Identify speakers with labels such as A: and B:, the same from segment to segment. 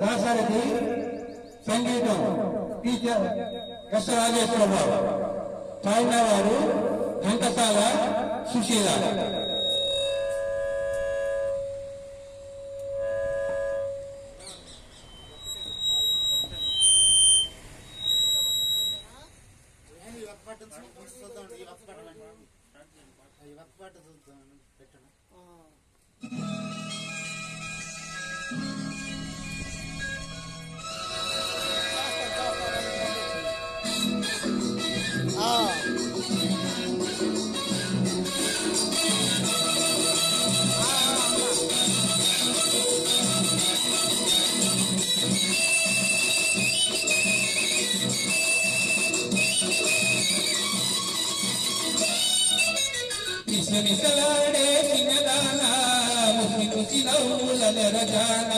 A: దాసరథి సంగీతం teacher yes Rajeswara Rao పాడిన వారు ఘంటసాల సుశీల.
B: ఈ
A: చిన్నదాన ముసి ముసి నవ్వుల నెరజాన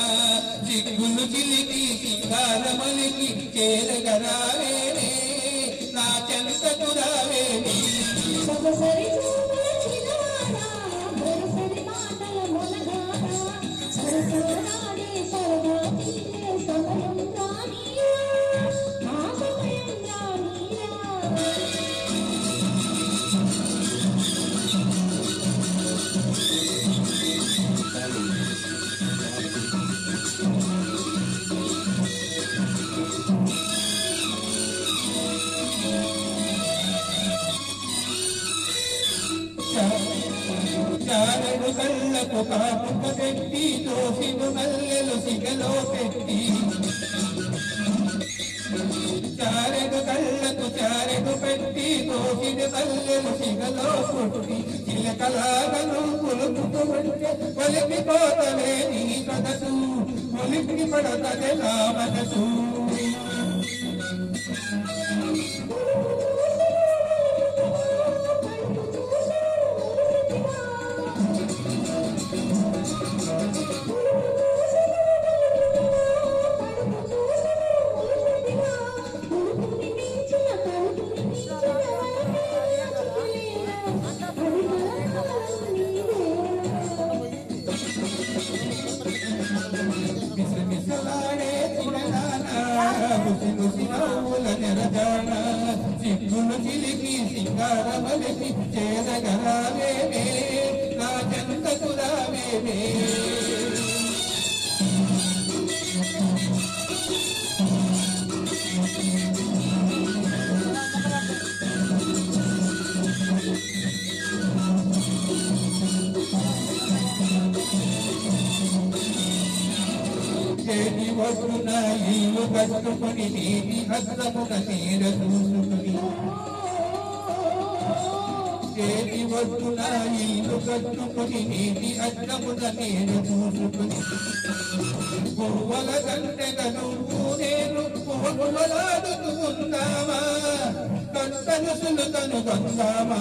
A: చిక్కులు చిలికి సింగారమలికి చేరగరావేనే నా చెంత రావేనే
C: సొగసరి చూపుల సరదా తీరే సమయం
A: కళ్ళకు కాపుక పెట్టి దోసిను మల్లెలు సిగలో పెట్టి చారెడు కళ్ళకు చారెడు పెట్టి దోసిని మల్లెలు సిగలో పుట్టి చిలకలాగను పులుపుతూ కొలిపి ఒలిపిపోతలే నీ కదసు కొలిపి పడతదే నా మనసు నవ్వుల సిగ్గులు చిలికి సింగారమలికి చేరగరావేమే చేతి వస్తున్న నీవు కట్టుకుని నీటి హస్తమున తీర చూసుకుని చేతి వస్తున్న నీవు కట్టుకుని నీటి హస్తమున తీర చూసుకుని పువ్వుల గంటెగను నేను పువ్వులాడుతూ కంటను కట్టనుసులు కనుగొందామా